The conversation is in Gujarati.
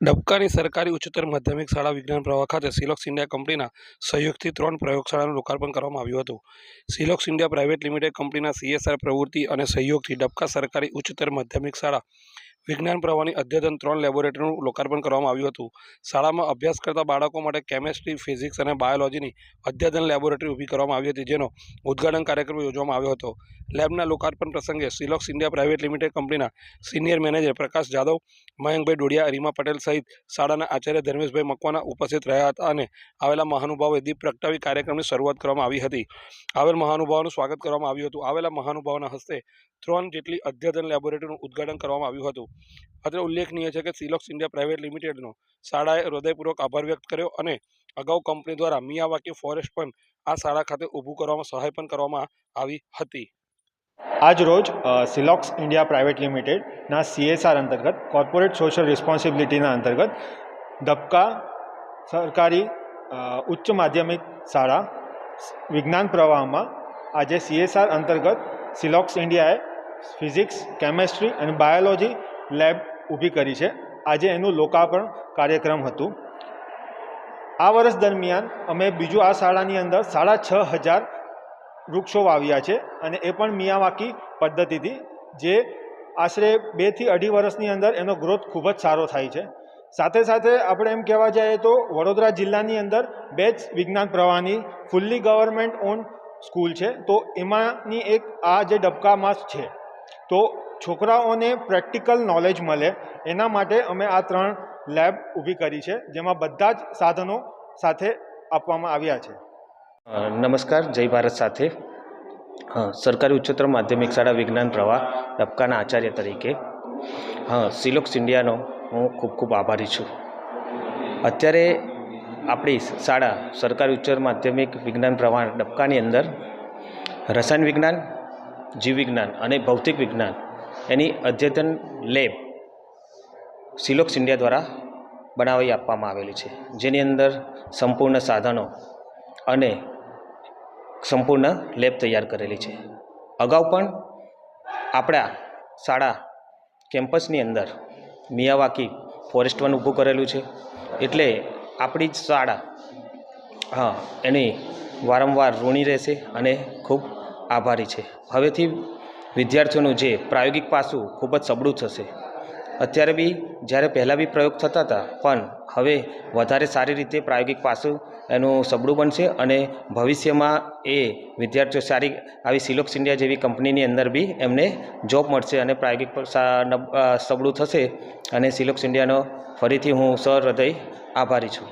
ડબકાની સરકારી ઉચ્ચતર માધ્યમિક શાળા વિજ્ઞાન પ્રવાહ ખાતે સિલોક્સ ઇન્ડિયા કંપનીના સહયોગથી ત્રણ પ્રયોગશાળાનું લોકાર્પણ કરવામાં આવ્યું હતું. સિલોક્સ ઇન્ડિયા પ્રાઇવેટ લિમિટેડ કંપનીના સીએસઆર પ્રવૃત્તિ અને સહયોગથી ડબકા સરકારી ઉચ્ચતર માધ્યમિક શાળા વિજ્ઞાન પ્રવાહની અદ્યતન ત્રણ લેબોરેટરીનું લોકાર્પણ કરવામાં આવ્યું હતું. શાળામાં અભ્યાસ કરતા બાળકો માટે કેમેસ્ટ્રી, ફિઝિક્સ અને બાયોલોજીની અદ્યતન લેબોરેટરી ઊભી કરવામાં આવી હતી, જેનો ઉદ્ઘાટન કાર્યક્રમ યોજવામાં આવ્યો હતો. લેબના લોકાર્પણ પ્રસંગે સિલોક્સ ઇન્ડિયા પ્રાઇવેટ લિમિટેડ કંપનીના સિનિયર મેનેજર પ્રકાશ જાદવ, મયંકભાઈ ડોડિયા, રીમા પટેલ સહિત શાળાના આચાર્ય ધર્મેશભાઈ મકવાના ઉપસ્થિત રહ્યા હતા અને આવેલા મહાનુભાવોએ દીપ પ્રગટાવી કાર્યક્રમની શરૂઆત કરવામાં આવી હતી. આવેલ મહાનુભાવોનું સ્વાગત કરવામાં આવ્યું હતું. આવેલા મહાનુભાવોના હસ્તે ત્રણ જેટલી અદ્યતન લેબોરેટરીનું ઉદ્ઘાટન કરવામાં આવ્યું હતું. અત્રે ઉલ્લેખનીય છે કે સિલોક્સ ઇન્ડિયા પ્રાઇવેટ લિમિટેડનો શાળાએ હૃદયપૂર્વક આભાર વ્યક્ત કર્યો અને અગાઉ કંપની દ્વારા મિયાવાકી ફોરેસ્ટ પણ આ શાળા ખાતે ઊભું કરવામાં સહાય પણ કરવામાં આવી હતી. આજ રોજ સિલોક્સ ઇન્ડિયા પ્રાઇવેટ લિમિટેડના સીએસઆર અંતર્ગત, કોર્પોરેટ સોશિયલ રિસ્પોન્સિબિલિટીના અંતર્ગત ધબકા સરકારી ઉચ્ચ માધ્યમિક શાળા વિજ્ઞાન પ્રવાહમાં આજે સીએસઆર અંતર્ગત સિલોક્સ ઇન્ડિયાએ ફિઝિક્સ, કેમેસ્ટ્રી અને બાયોલોજી લેબ ઊભી કરી છે. આજે એનું લોકાર્પણ કાર્યક્રમ હતું. આ વર્ષ દરમિયાન અમે બીજું આ શાળાની અંદર સાડા છ હજાર વૃક્ષો વાવ્યા છે અને એ પણ મિયાવાકી પદ્ધતિથી, જે આશરે બેથી અઢી વર્ષની અંદર એનો ગ્રોથ ખૂબ જ સારો થાય છે. સાથે સાથે આપણે એમ કહેવા જઈએ તો વડોદરા જિલ્લાની અંદર બે જ વિજ્ઞાન પ્રવાહની ફૂલ્લી ગવર્મેન્ટ ઓન સ્કૂલ છે. તો એમાંની એક આ જે ડબકામાં છે, તો છોકરાઓને પ્રેક્ટિકલ નોલેજ મળે. એના માટે અમે આ ત્રણ લેબ ઊભી કરી છે, જેમાં બધા જ સાધનો સાથે આપવામાં આવ્યા છે. નમસ્કાર, જય ભારત સાથે. સરકારી ઉચ્ચતર માધ્યમિક શાળા વિજ્ઞાન પ્રવાહ, ડબકાના આચાર્ય તરીકે. હા સિલોક્સ ઇન્ડિયાનો હું ખૂબ ખૂબ આભારી છું. અત્યારે આપણી શાળા સરકારી ઉચ્ચતર માધ્યમિક વિજ્ઞાન પ્રવાહ ડબકાની અંદર રસાયણ વિજ્ઞાન જીવવિજ્ઞાન અને ભૌતિક વિજ્ઞાન એની અદ્યતન લેબ સિલોક્સ ઇન્ડિયા દ્વારા બનાવી આપવામાં આવેલી છે. જેની અંદર સંપૂર્ણ સાધનો અને સંપૂર્ણ લેબ તૈયાર કરેલી છે. અગાઉ પણ આપણા શાળા કેમ્પસની અંદર મિયાવાકી ફોરેસ્ટ વન ઊભું કરેલું છે. એટલે આપણી જ શાળા, હા, એની વારંવાર ઋણી રહેશે અને ખૂબ આભારી છે. હવેથી વિદ્યાર્થીઓનું જે પ્રાયોગિક પાસું ખૂબ જ સબળું થશે. અત્યારે બી જ્યારે પહેલાં બી પ્રયોગ થતા હતા, પણ હવે વધારે સારી રીતે પ્રાયોગિક પાસું એનું સબળું બનશે અને ભવિષ્યમાં એ વિદ્યાર્થીઓ સારી આવી સિલોક્સ ઇન્ડિયા જેવી કંપનીની અંદર બી એમને જોબ મળશે અને પ્રાયોગિક સબળું થશે અને સિલોક્સ ઇન્ડિયાનો ફરીથી હું સહૃદય આભારી છું.